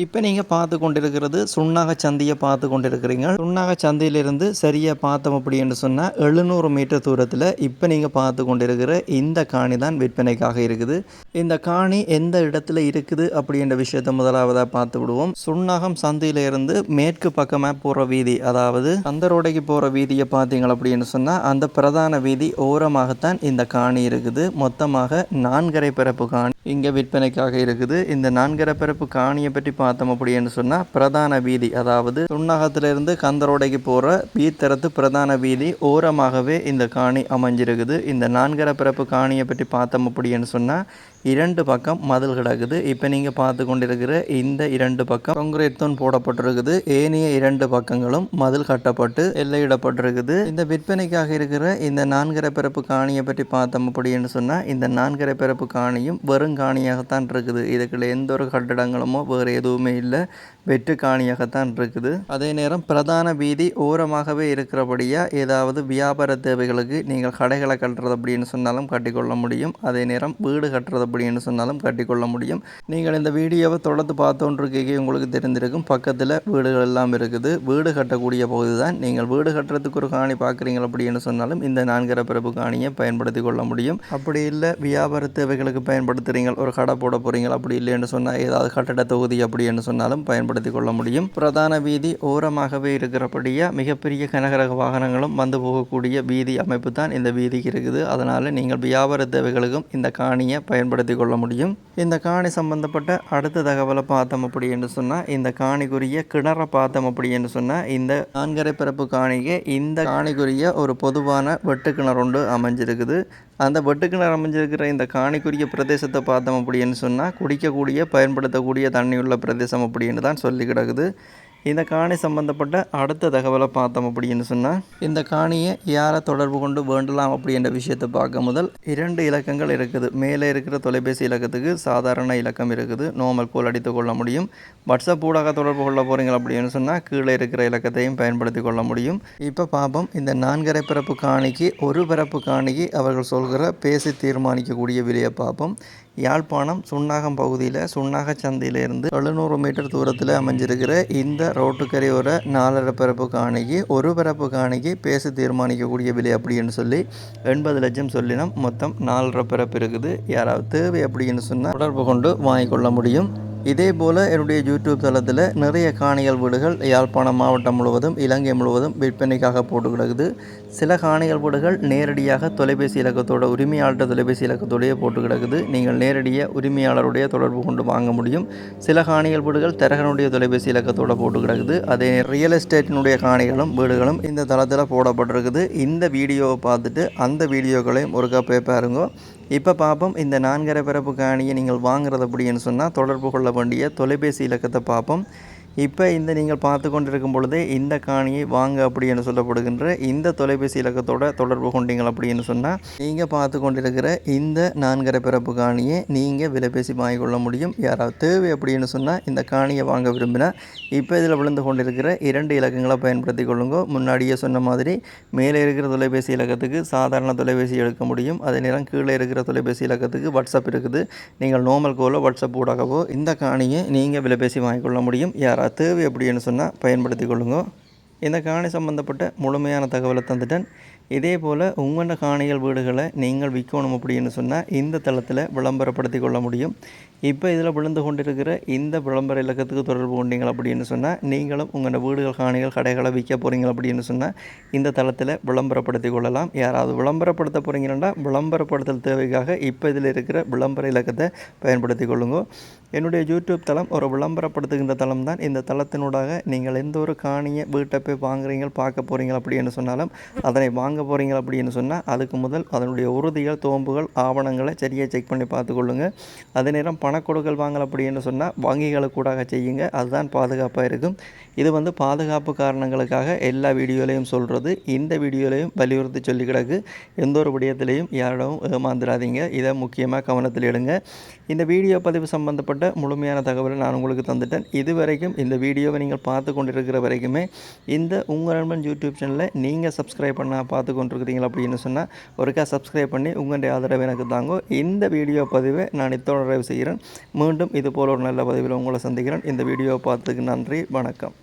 இப்போ நீங்கள் பார்த்து கொண்டிருக்கிறது சுண்ணாக சந்தியை பார்த்து கொண்டிருக்கிறீங்க. சுண்ணாக சந்தையிலிருந்து சரியாக பார்த்தோம் அப்படின்னு சொன்னால் எழுநூறு மீட்டர் தூரத்தில் இப்போ நீங்கள் பார்த்து கொண்டிருக்கிற இந்த காணி தான் விற்பனைக்காக இருக்குது. இந்த காணி எந்த இடத்துல இருக்குது அப்படின்ற விஷயத்தை முதலாவதாக பார்த்து விடுவோம். சுண்ணாகம் சந்தையிலிருந்து மேற்கு பக்கமாக போகிற வீதி அதாவது சந்தரோடைக்கு போகிற வீதியை பார்த்தீங்க அப்படின்னு சொன்னால் அந்த பிரதான வீதி ஓரமாகத்தான் இந்த காணி இருக்குது. மொத்தமாக நான்கரை பிறப்பு காணி. இங்கே விற்பனைக்காக இருக்குது. இந்த நான்கரை பிறப்பு காணியை பற்றி பார்த்தோம் அப்படின்னு சொன்னால் பிரதான வீதி அதாவது சுண்ணாகத்திலிருந்து கந்தரோடைக்கு போகிற வீத்தரத்து பிரதான வீதி ஓரமாகவே இந்த காணி அமைஞ்சிருக்குது. இந்த நான்கரை பிறப்பு காணியை பற்றி பார்த்தோம் அப்படின்னு சொன்னால் இரண்டு பக்கம் மதில் கிடக்குது. இப்போ நீங்கள் பார்த்து கொண்டிருக்கிற இந்த இரண்டு பக்கம் காங்கிரீட் தூண் போடப்பட்டிருக்குது. ஏனைய இரண்டு பக்கங்களும் மதில் கட்டப்பட்டு எல்லையிடப்பட்டிருக்குது. இந்த விற்பனைக்காக இருக்கிற இந்த நான்கரை பிறப்பு காணியை பற்றி பார்த்தோம் அப்படின்னு சொன்னால் இந்த நான்கரை பிறப்பு காணியும் வெறும் காணியாகத்தான் இருக்குது. இதுக்குள்ள எந்த ஒரு கட்டடங்களுமோ வேறு எதுவுமே இல்லை. வெற்று காணியாகத்தான் இருக்குது. அதே நேரம் பிரதான வீதி ஓரமாகவே இருக்கிறபடியாக ஏதாவது வியாபார தேவைகளுக்கு நீங்கள் கடைகளை கட்டுறது அப்படின்னு சொன்னாலும் கட்டிக்கொள்ள முடியும். அதே நேரம் வீடு கட்டுறது அப்படின்னு சொன்னாலும் கட்டிக்கொள்ள முடியும். நீங்கள் இந்த வீடியோவை தொடர்ந்து பார்த்தோன்றிருக்கே உங்களுக்கு தெரிந்திருக்கும். பக்கத்தில் வீடுகள் எல்லாம் இருக்குது. வீடு கட்டக்கூடிய பகுதி தான் நீங்கள் வீடு கட்டுறதுக்கு ஒரு காணி பார்க்குறீங்க அப்படின்னு சொன்னாலும் இந்த நான்கரை பிறப்பு காணியை பயன்படுத்தி கொள்ள முடியும். அப்படி இல்லை வியாபார தேவைகளுக்கு பயன்படுத்துகிறீங்க ஒரு கடை போட போகிறீங்க அப்படி இல்லைன்னு சொன்னால் ஏதாவது கட்டட தொகுதி அப்படின்னு சொன்னாலும் பயன்படுத்தி கொள்ள முடியும். பிரதான வீதி ஓரமாகவே இருக்கிறபடியாக மிகப்பெரிய கனகரக வாகனங்களும் வந்து போகக்கூடிய வீதி அமைப்பு தான் இந்த வீதிக்கு இருக்குது. அதனால் நீங்கள் வியாபார தேவைகளுக்கும் இந்த காணியை பயன்படுத்தி கொள்ள முடியும். இந்த காணி சம்பந்தப்பட்ட அடுத்த தகவலை பார்த்தோம் அப்படி என்று சொன்னால் இந்த காணிக்குரிய கிணறை பார்த்தோம் அப்படி என்று சொன்னால் இந்த நான்கரை பிறப்பு காணிக்கு இந்த காணிக்குரிய ஒரு பொதுவான வெட்டு கிணறு ஒன்று அமைஞ்சிருக்குது. அந்த வெட்டுக்கிணறு அமைஞ்சிருக்கிற இந்த காணிக்குரிய பிரதேசத்தை பார்த்தோம் அப்படின்னு சொன்னால் குடிக்கக்கூடிய பயன்படுத்தக்கூடிய தண்ணி உள்ள பிரதேசம் அப்படின்னு தான் சொல்லி கிடக்குது. இந்த காணி சம்பந்தப்பட்ட அடுத்த தகவலை பார்த்தோம் அப்படின்னு சொன்னால் இந்த காணியை யாரை தொடர்பு கொண்டு வேண்டலாம் அப்படின்ற விஷயத்தை பார்க்க முதல் இரண்டு இலக்கங்கள் இருக்குது. மேலே இருக்கிற தொலைபேசி இலக்கத்துக்கு சாதாரண இலக்கம் இருக்குது. நோமல் கோல் அடித்து கொள்ள முடியும். வாட்ஸ்அப் ஊடாக தொடர்பு கொள்ள போகிறீங்க அப்படின்னு சொன்னால் கீழே இருக்கிற இலக்கத்தையும் பயன்படுத்தி கொள்ள முடியும். இப்போ பார்ப்போம். இந்த நான்கரை பிறப்பு காணிக்கு ஒரு பிறப்பு காணிக்கு அவர்கள் சொல்கிற பேசி தீர்மானிக்கக்கூடிய விலையை பார்ப்போம். யாழ்ப்பாணம் சுண்ணாகம் பகுதியில் சுண்ணாக சந்தையிலிருந்து எழுநூறு மீட்டர் தூரத்தில் அமைஞ்சிருக்கிற இந்த ரோட்டுக்கரையோர நாலரை பிறப்பு காணிக்கு ஒரு பிறப்பு காணிக்கு பேச தீர்மானிக்கக்கூடிய விலை அப்படின்னு சொல்லி எண்பது லட்சம் சொல்லினோம். மொத்தம் நாலரை பிறப்பு இருக்குது. யாராவது தேவை அப்படின்னு சொன்னால் தொடர்பு கொண்டு வாங்கிக்கொள்ள முடியும். இதே போல் என்னுடைய யூடியூப் தளத்தில் நிறைய காணிகள் வீடுகள் யாழ்ப்பாணம் மாவட்டம் முழுவதும் இலங்கை முழுவதும் விற்பனைக்காக போட்டு கிடக்குது. சில காணிகள் வீடுகள் நேரடியாக தொலைபேசி இலக்கத்தோட உரிமையாளர் தொலைபேசி இலக்கத்தோடையே போட்டு கிடக்குது. நீங்கள் நேரடியாக உரிமையாளருடைய தொடர்பு கொண்டு வாங்க முடியும். சில காணிகள் வீடுகள் தரகனுடைய தொலைபேசி இலக்கத்தோட போட்டு கிடக்குது. அதே ரியல் எஸ்டேட்டினுடைய காணிகளும் வீடுகளும் இந்த தளத்தில் போடப்பட்டிருக்குது. இந்த வீடியோவை பார்த்துட்டு அந்த வீடியோக்களையும் ஒருக்கா போய் பாருங்க. இப்போ பார்ப்போம் இந்த நான்கரை பிறப்பு காணியை நீங்கள் வாங்குறது அப்படின்னு சொன்னால் தொடர்பு கொள்ள வேண்டிய தொலைபேசி இலக்கத்தை பார்ப்போம் இப்போ இந்த நீங்கள் பார்த்து கொண்டிருக்கும் பொழுதே இந்த காணியை வாங்க அப்படின்னு சொல்லப்படுகின்ற இந்த தொலைபேசி இலக்கத்தோட தொடர்பு கொண்டீங்கள் அப்படின்னு சொன்னால் நீங்கள் பார்த்து கொண்டிருக்கிற இந்த நான்கரை பிறப்பு காணியை நீங்கள் விலைபேசி வாங்கிக்கொள்ள முடியும். யாராவது தேவை அப்படின்னு சொன்னால் இந்த காணியை வாங்க விரும்பினா இப்போ இதில் விழுந்து கொண்டிருக்கிற இரண்டு இலக்கங்களை பயன்படுத்தி கொள்ளுங்க. முன்னாடியே சொன்ன மாதிரி மேலே இருக்கிற தொலைபேசி இலக்கத்துக்கு சாதாரண தொலைபேசி எடுக்க முடியும். அதே நேரம் கீழே இருக்கிற தொலைபேசி இலக்கத்துக்கு வாட்ஸ்அப் இருக்குது. நீங்கள் நோமல் கோலோ வாட்ஸ்அப் ஊடாகவோ இந்த காணியை நீங்கள் விலைபேசி வாங்கிக்கொள்ள முடியும். யாராவது தேவை அப்படின்னு சொன்னால் பயன்படுத்தி கொள்ளுங்க. இந்த காணி சம்மந்தப்பட்ட முழுமையான தகவலை தந்துட்டேன். இதே போல் உங்களோட காணிகள் வீடுகளை நீங்கள் விற்கணும் அப்படின்னு சொன்னால் இந்த தளத்தில் விளம்பரப்படுத்தி கொள்ள முடியும். இப்போ இதில் விழுந்து கொண்டிருக்கிற இந்த விளம்பர இலக்கத்துக்கு தொடர்பு கொண்டீங்க அப்படின்னு சொன்னால் நீங்களும் உங்களோட வீடுகள் காணிகள் கடைகளை விற்க போகிறீங்க அப்படின்னு சொன்னால் இந்த தளத்தில் விளம்பரப்படுத்தி கொள்ளலாம். யாராவது விளம்பரப்படுத்த போகிறீங்கன்னா விளம்பரப்படுத்தல் தேவைக்காக இப்போ இதில் இருக்கிற விளம்பர இலக்கத்தை பயன்படுத்தி கொள்ளுங்க. என்னுடைய யூடியூப் தளம் ஒரு விளம்பரப்படுத்துகின்ற தளம் தான். இந்த தளத்தினூடாக நீங்கள் எந்த ஒரு காணியை வீட்டை போய் வாங்குறீங்க பார்க்க போகிறீங்க அப்படின்னு சொன்னாலும் அதனை வாங்க போகிறீங்க அப்படின்னு சொன்னால் அதுக்கு முதல் அதனுடைய உறுதிகள் தோம்புகள் ஆவணங்களை சரியாக செக் பண்ணி பார்த்துக்கொள்ளுங்க. அதே நேரம் பணக்கொடுக்கல் வாங்கல் அப்படின்னு சொன்னால் வங்கிகளை கூடாக செய்யுங்க. அதுதான் பாதுகாப்பாக இருக்கும். இது வந்து பாதுகாப்பு காரணங்களுக்காக எல்லா வீடியோலையும் சொல்கிறது இந்த வீடியோலையும் வலியுறுத்தி சொல்லி கிடக்கு. எந்த ஒரு விடயத்திலையும் யாரிடமும் ஏமாந்துடாதீங்க இதை முக்கியமாக கவனத்தில் எடுங்க. இந்த வீடியோ பதிவு சம்பந்தப்பட்ட முழுமையான தகவலை நான் உங்களுக்கு தந்துட்டேன். இது வரைக்கும் இந்த வீடியோவை நீங்கள் பார்த்து கொண்டிருக்கிற வரைக்குமே இந்த உங்கள் நண்பன் யூடியூப் சேனலை நீங்கள் சப்ஸ்கிரைப் பண்ண பார்த்து பார்த்து கொண்டிருக்கிறீங்களா அப்படின்னு சொன்னால் ஒருக்கா சப்ஸ்கிரைப் பண்ணி உங்களுடைய ஆதரவு எனக்கு தாங்க. இந்த வீடியோ பதிவை நான் இத்தோட நிறைவு செய்கிறேன். மீண்டும் இது போல ஒரு நல்ல பதிவில் உங்களை சந்திக்கிறேன். இந்த வீடியோ பார்த்ததுக்கு நன்றி. வணக்கம்.